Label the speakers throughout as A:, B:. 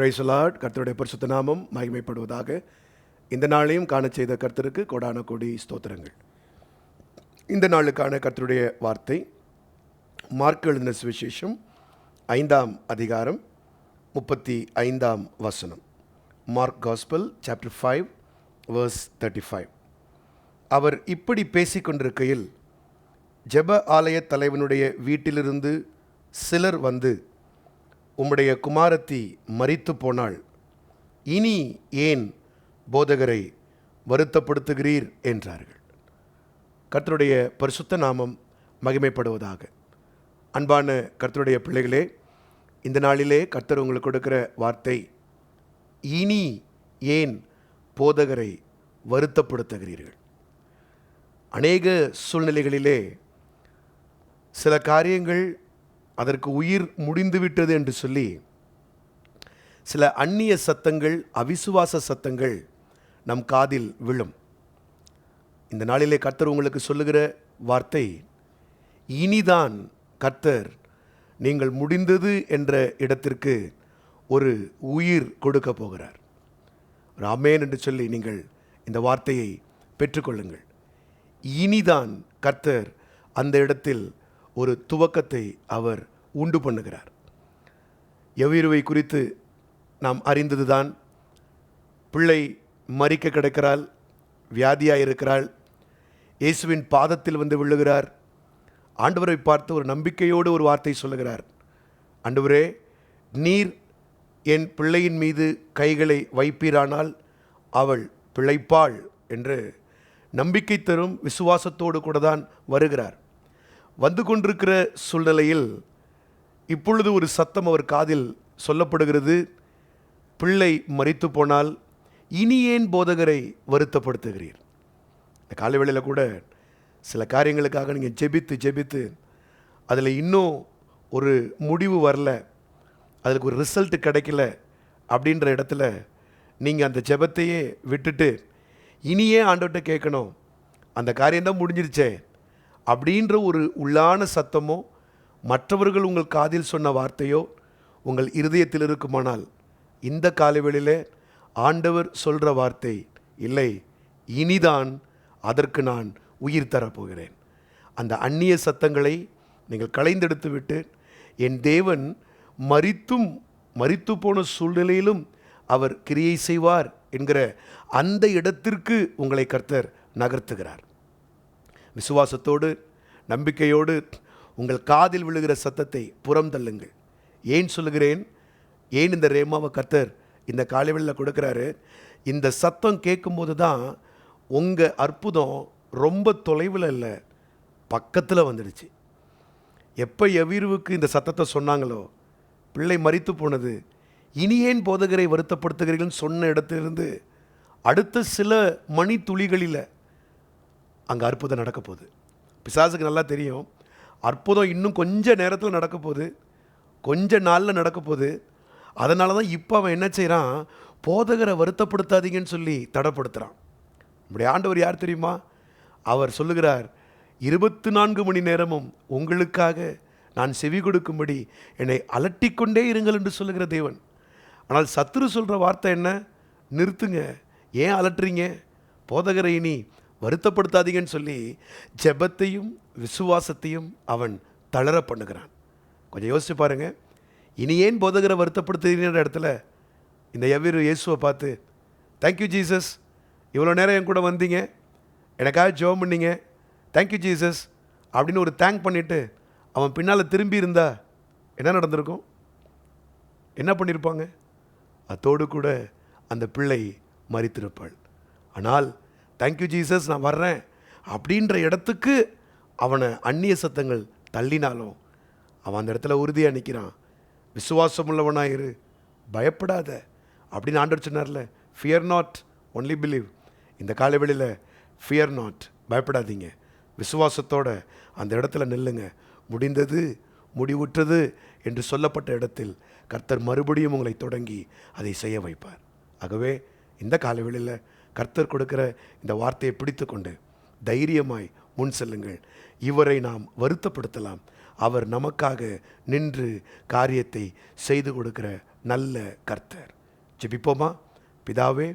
A: பிரைசலாட் கர்த்தருடைய பரிசுத்த நாமம் மகிமைப்படுவதாக. இந்த நாளையும் காண செய்த கர்த்தருக்கு கொடான கொடி ஸ்தோத்திரங்கள். இந்த நாளுக்கான கர்த்தருடைய வார்த்தை மார்க் எழுதின சுவிசேஷம் ஐந்தாம் அதிகாரம் முப்பத்தி ஐந்தாம் வசனம். Mark gospel chapter five verse thirty five அவர் இப்படி பேசிக்கொண்டிருக்கையில் ஜெப ஆலய தலைவனுடைய வீட்டிலிருந்து சிலர் வந்து உம்முடைய குமாரத்தி மறித்து போனாள். இனி ஏன் போதகரை வருத்தப்படுத்துகிறீர்? என்றார்கள். கர்த்தருடைய பரிசுத்த நாமம் மகிமைப்படுவதாக. அன்பான கர்த்தருடைய பிள்ளைகளே இந்த நாளிலே கர்த்தர் உங்களுக்கு கொடுக்கிற வார்த்தை இனி ஏன் போதகரை வருத்தப்படுத்துகிறீர்கள்? அநேக சூழ்நிலைகளிலே சில காரியங்கள் அதற்கு உயிர் முடிந்துவிட்டது என்று சொல்லி சில அந்நிய சத்தங்கள் அவிசுவாச சத்தங்கள் நம் காதில் விழும். இந்த நாளிலே கர்த்தர் உங்களுக்கு சொல்லுகிற வார்த்தை இனிதான் கர்த்தர் நீங்கள் முடிந்தது என்ற இடத்திற்கு ஒரு உயிர் கொடுக்க போகிறார். ராமேன் என்று சொல்லி நீங்கள் இந்த வார்த்தையை பெற்றுக்கொள்ளுங்கள். இனிதான் கர்த்தர் அந்த இடத்தில் ஒரு துவக்கத்தை அவர் உண்டு பண்ணுகிறார். எவ்விருவை குறித்து நாம் அறிந்ததுதான் பிள்ளை மறிக்க கிடக்கிறாள் வியாதியாக இருக்கிறாள் இயேசுவின் பாதத்தில் வந்து விழுகிறார் ஆண்டவரை பார்த்து ஒரு நம்பிக்கையோடு ஒரு வார்த்தை சொல்லுகிறார். ஆண்டவரே நீர் என் பிள்ளையின் மீது கைகளை வைப்பீரானால் அவள் பிழைப்பாள் என்று நம்பிக்கை தரும் விசுவாசத்தோடு கூட தான் வருகிறார். வந்து கொண்டிருக்கிற சூழ்நிலையில் இப்பொழுது ஒரு சத்தம் அவர் காதில் சொல்லப்படுகிறது. பிள்ளை மறித்து போனால் இனி ஏன் போதகரை வருத்தப்படுத்துகிறீர்? இந்த காலை வேளையில் கூட சில காரியங்களுக்காக நீங்கள் ஜெபித்து ஜெபித்து அதில் இன்னும் ஒரு முடிவு வரல. அதுக்கு ஒரு ரிசல்ட் கிடைக்கல அப்படின்ற இடத்துல நீங்கள் அந்த ஜெபத்தையே விட்டுட்டு இனியே ஆண்டவர்கிட்ட கேட்கணும். அந்த காரியம்தான் முடிஞ்சிருச்சே. அப்படின்ற ஒரு உள்ளான சத்தமோ மற்றவர்கள் உங்கள் காதில் சொன்ன வார்த்தையோ உங்கள் இருதயத்தில் இருக்குமானால் இந்த காலவெளியில் ஆண்டவர் சொல்கிற வார்த்தை இல்லை. இனிதான் அதற்கு நான் உயிர் தரப்போகிறேன். அந்த அந்நிய சத்தங்களை நீங்கள் களைந்தெடுத்து விட்டு என் தேவன் மறித்தும் மறித்து போன சூழ்நிலையிலும் அவர் கிரியை செய்வார் என்கிற அந்த இடத்திற்கு உங்களை கர்த்தர் நகர்த்துகிறார். விசுவாசத்தோடு நம்பிக்கையோடு உங்கள் காதில் விழுகிற சத்தத்தை புறம் தள்ளுங்கள். ஏன் சொல்லுகிறேன்? ஏன் இந்த ரேமாவை கத்தர் இந்த காலைவெளியில் கொடுக்குறாரு? இந்த சத்தம் கேட்கும்போது தான் உங்கள் அற்புதம் ரொம்ப தொலைவில் இல்லை பக்கத்தில் வந்துடுச்சு. எப்போ எவிர்வுக்கு இந்த சத்தத்தை சொன்னாங்களோ பிள்ளை மறித்து போனது இனி ஏன் போதகரை வருத்தப்படுத்துகிறீர்கள்னு சொன்ன இடத்திலிருந்து அடுத்த சில மணி துளிகளில் அங்கே அற்புதம் நடக்க போகுது பிசாசுக்கு நல்லா தெரியும். அற்புதம் இன்னும் கொஞ்ச நேரத்தில் நடக்க போகுது கொஞ்ச நாளில் நடக்க போகுது அதனால தான் இப்போ அவன் என்ன செய்கிறான் போதகரை வருத்தப்படுத்தாதீங்கன்னு சொல்லி தடைப்படுத்துகிறான் நம்முடைய ஆண்டவர் யார் தெரியுமா? அவர் சொல்லுகிறார் இருபத்தி நான்கு மணி நேரமும் உங்களுக்காக நான் செவி கொடுக்கும்படி என்னை அலட்டிக்கொண்டே இருங்கள் என்று சொல்லுகிற தேவன். ஆனால் சத்துரு சொல்கிற வார்த்தை என்ன? நிறுத்துங்க. ஏன் அலட்டுறீங்க? போதகரை இனி வருத்தப்படுத்தாதீங்கன்னு சொல்லி ஜெபத்தையும் விசுவாசத்தையும் அவன் தளர பண்ணுகிறான். கொஞ்சம் யோசிச்சு பாருங்க. இனி ஏன் போதகரை வருத்தப்படுத்துகிற இடத்துல இந்த எவ்விரு இயேசுவை பார்த்து தேங்க்யூ ஜீசஸ் இவ்வளோ நேரம் என் கூட வந்தீங்க. எனக்காக ஜெபம் பண்ணீங்க. தேங்க்யூ ஜீசஸ் அப்படின்னு ஒரு தேங்க் பண்ணிவிட்டு அவன் பின்னால் திரும்பி இருந்தா என்ன நடந்திருக்கும்? என்ன பண்ணியிருப்பாங்க அத்தோடு கூட அந்த பிள்ளை மறித்திருப்பாள் ஆனால் தேங்க்யூ ஜீசஸ் நான் வர்றேன். அப்படின்ற இடத்துக்கு அவனை அந்நிய சத்தங்கள் தள்ளினாலும் அவன் அந்த இடத்துல உறுதியாக நிற்கிறான் விசுவாசம் உள்ளவனாயிரு பயப்படாத. அப்படின்னு ஆண்டர் சொன்னார்ல ஃபியர் நாட் ஒன்லி பிலீவ் இந்த காலவெளியில் ஃபியர் நாட் பயப்படாதீங்க. விசுவாசத்தோட அந்த இடத்துல நில்லுங்க. முடிந்தது முடிவுற்றது என்று சொல்லப்பட்ட இடத்தில் கர்த்தர் மறுபடியும் உங்களை தொடங்கி அதை செய்ய வைப்பார். ஆகவே இந்த காலவெளியில் கர்த்தர் கொடுக்கிற இந்த வார்த்தையை பிடித்து கொண்டு தைரியமாய் முன் செல்லுங்கள். இவரை நாம் வருத்தப்படுத்தலாம். அவர் நமக்காக நின்று காரியத்தை செய்து கொடுக்கிற நல்ல கர்த்தர். ஜெபிப்போமா? பிதாவே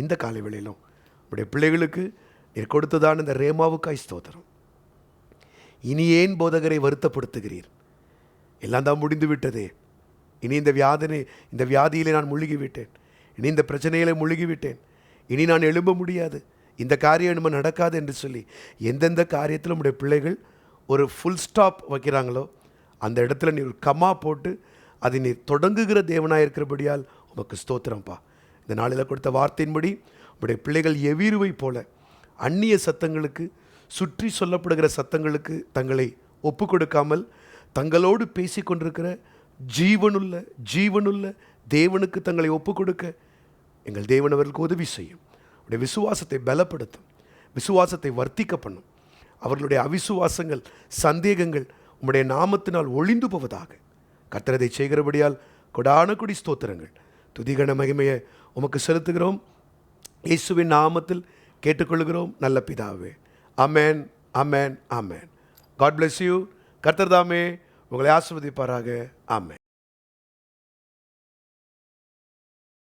A: இந்த காலை வேளையிலும் உடைய பிள்ளைகளுக்கு நீர் கொடுத்ததான இந்த ரேமாவுக்காய் ஸ்தோத்திரம். இனி ஏன் போதகரை வருத்தப்படுத்துகிறீர்? எல்லாம் தான் முடிந்து விட்டதே இனி இந்த வியாதனை இந்த வியாதியிலே நான் முழுகி விட்டேன் இனி இந்த பிரச்சனையிலே முழுகி விட்டேன் இனி நான் எழும்ப முடியாது. இந்த காரியம் நம்ம நடக்காது என்று சொல்லி எந்தெந்த காரியத்தில் நம்முடைய பிள்ளைகள் ஒரு ஃபுல் ஸ்டாப் வைக்கிறாங்களோ அந்த இடத்துல நீ ஒரு கமா போட்டு அதை நீ தொடங்குகிற தேவனாக இருக்கிறபடியால் உமக்கு ஸ்தோத்திரம்ப்பா இந்த நாளில் கொடுத்த வார்த்தையின்படி உடைய பிள்ளைகள் எவீருவை போல அந்நிய சத்தங்களுக்கு சுற்றி சொல்லப்படுகிற சத்தங்களுக்கு தங்களை ஒப்பு கொடுக்காமல் தங்களோடு பேசி கொண்டிருக்கிற ஜீவனுள்ள ஜீவனுள்ள தேவனுக்கு தங்களை ஒப்பு கொடுக்க எங்கள் தேவன் அவர்களுக்கு உதவி செய்யும். உடைய விசுவாசத்தை பலப்படுத்தும். விசுவாசத்தை வர்த்திக்க பண்ணும். அவர்களுடைய அவிசுவாசங்கள் சந்தேகங்கள் உம்முடைய நாமத்தினால் ஒளிந்து போவதாக. கத்திரதை செய்கிறபடியால் கொடான கொடி ஸ்தோத்திரங்கள். துதிகண மகிமையை உமக்கு செலுத்துகிறோம். இயேசுவின் நாமத்தில் கேட்டுக்கொள்கிறோம். நல்ல பிதாவே. Amen amen amen God bless you கர்த்தர்தாமே உங்களை ஆசிர்வதிப்பாராக. அமேன்